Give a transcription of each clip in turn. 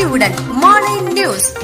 அறிவுடன் மாலை நியூஸ்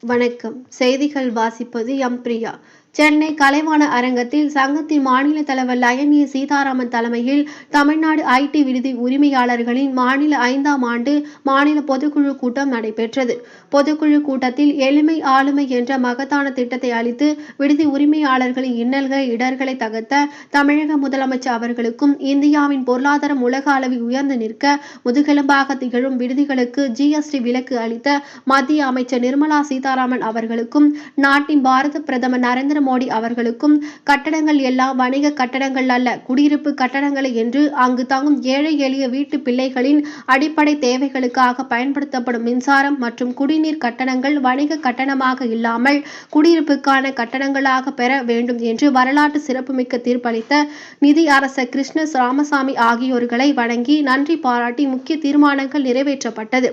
வணக்கம். செய்திகள் வாசிப்பது எம் பிரியா. சென்னை கலைவாண அரங்கத்தில் சங்கத்தின் மாநில தலைவர் லயனிய சீதாராமன் தலைமையில் தமிழ்நாடு ஐடி விடுதி உரிமையாளர்களின் மாநில ஐந்தாம் ஆண்டு மாநில பொதுக்குழு கூட்டம் நடைபெற்றது. பொதுக்குழு கூட்டத்தில் எளிமை ஆளுமை என்ற மகத்தான திட்டத்தை அளித்து விடுதி உரிமையாளர்களின் இன்னல்கள் இடர்களை தகர்த்த தமிழக முதலமைச்சர் அவர்களுக்கும் இந்தியாவின் பொருளாதாரம் உலக அளவில் உயர்ந்து நிற்க முதுகெலும்பாக திகழும் விடுதிகளுக்கு ஜிஎஸ்டி விலக்கு அளித்த மத்திய அமைச்சர் நிர்மலா சீதாராமன் அவர்களுக்கும் நாட்டின் பாரத பிரதமர் நரேந்திர மோடி அவர்களுக்கும் கட்டடங்கள் எல்லாம் வணிக கட்டடங்கள் அல்ல குடியிருப்பு கட்டடங்களை என்று அங்கு தங்கும் ஏழை எளிய வீட்டு பிள்ளைகளின் அடிப்படை தேவைகளுக்காக பயன்படுத்தப்படும் மின்சாரம் மற்றும் குடிநீர் கட்டணங்கள் வணிக கட்டணமாக இல்லாமல் குடியிருப்புக்கான கட்டணங்களாக பெற வேண்டும் என்று வரலாற்று சிறப்புமிக்க தீர்ப்பளித்த நிதி அரசர் கிருஷ்ண ராமசாமி ஆகியோர்களை வணங்கி நன்றி பாராட்டி முக்கிய தீர்மானங்கள் நிறைவேற்றப்பட்டது.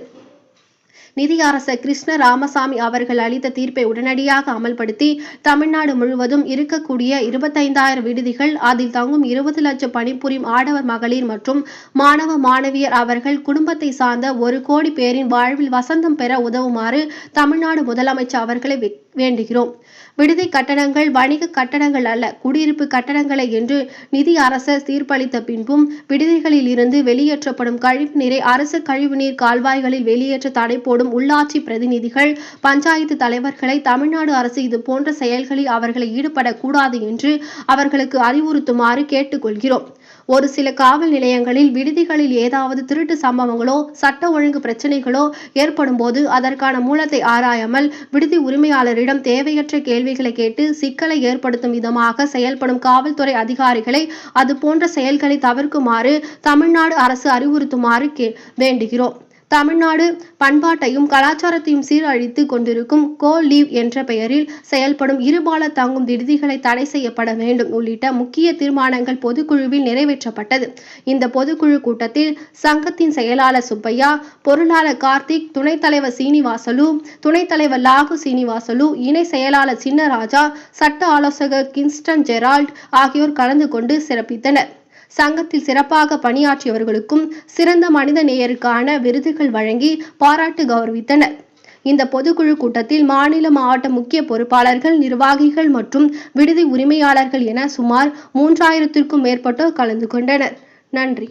நிதி அரசர் கிருஷ்ண ராமசாமி அவர்கள் அளித்த தீர்ப்பை உடனடியாக அமல்படுத்தி தமிழ்நாடு முழுவதும் இருக்கக்கூடிய இருபத்தைந்தாயிரம் விடுதிகள் அதில் தங்கும் இருபது லட்சம் பணிபுரியும் ஆடவர் மகளிர் மற்றும் மாணவ மாணவியர் அவர்கள் குடும்பத்தை சார்ந்த ஒரு கோடி பேரின் வாழ்வில் வசந்தம் பெற உதவுமாறு தமிழ்நாடு முதலமைச்சர் அவர்களை வேண்டுகிறோம். விடுதி கட்டடங்கள் வணிக கட்டடங்கள் அல்ல குடியிருப்பு கட்டடங்களை என்று நிதி அரசு தீர்ப்பளித்த பின்பும் விடுதிகளில் இருந்து வெளியேற்றப்படும் கழிவுநீரை அரசு கழிவுநீர் கால்வாய்களில் வெளியேற்ற தடை போடும் உள்ளாட்சி பிரதிநிதிகள் பஞ்சாயத்து தலைவர்களை தமிழ்நாடு அரசு இது போன்ற செயல்களில் அவர்களை ஈடுபடக்கூடாது என்று அவர்களுக்கு அறிவுறுத்துமாறு கேட்டுக்கொள்கிறோம். ஒரு சில காவல் நிலையங்களில் விடுதிகளில் ஏதாவது திருட்டு சம்பவங்களோ சட்ட ஒழுங்கு பிரச்சனைகளோ ஏற்படும் போது அதற்கான மூலத்தை ஆராயாமல் விடுதி உரிமையாளரிடம் தேவையற்ற கேள்விகளை கேட்டு சிக்கலை ஏற்படுத்தும் விதமாக செயல்படும் காவல்துறை அதிகாரிகளை அது போன்ற செயல்களை தவிர்க்குமாறு தமிழ்நாடு அரசு அறிவுறுத்துமாறு கே வேண்டுகிறோம். தமிழ்நாடு பண்பாட்டையும் கலாச்சாரத்தையும் சீரழித்து கொண்டிருக்கும் கோ லீவ் என்ற பெயரில் செயல்படும் இருபால தாங்கும் விடுதிகளை தடை செய்யப்பட வேண்டும் உள்ளிட்ட முக்கிய தீர்மானங்கள் பொதுக்குழுவில் நிறைவேற்றப்பட்டது. இந்த பொதுக்குழு கூட்டத்தில் சங்கத்தின் செயலாளர் சுப்பையா பொருளாளர் கார்த்திக் துணைத் தலைவர் சீனிவாசலு துணைத் தலைவர் லாகு சீனிவாசலு இணை செயலாளர் சின்னராஜா சட்ட ஆலோசகர் கின்ஸ்டன் ஜெரால்ட் ஆகியோர் கலந்து கொண்டு சிறப்பித்தனர். சங்கத்தில் சிறப்பாக பணியாற்றியவர்களுக்கும் சிறந்த மனித நேயருக்கான விருதுகள் வழங்கி பாராட்டு கௌரவித்தனர். இந்த பொதுக்குழு கூட்டத்தில் மாநில மாவட்ட முக்கிய பொறுப்பாளர்கள் நிர்வாகிகள் மற்றும் விடுதி உரிமையாளர்கள் என சுமார் மூன்றாயிரத்திற்கும் மேற்பட்டோர் கலந்து கொண்டனர். நன்றி.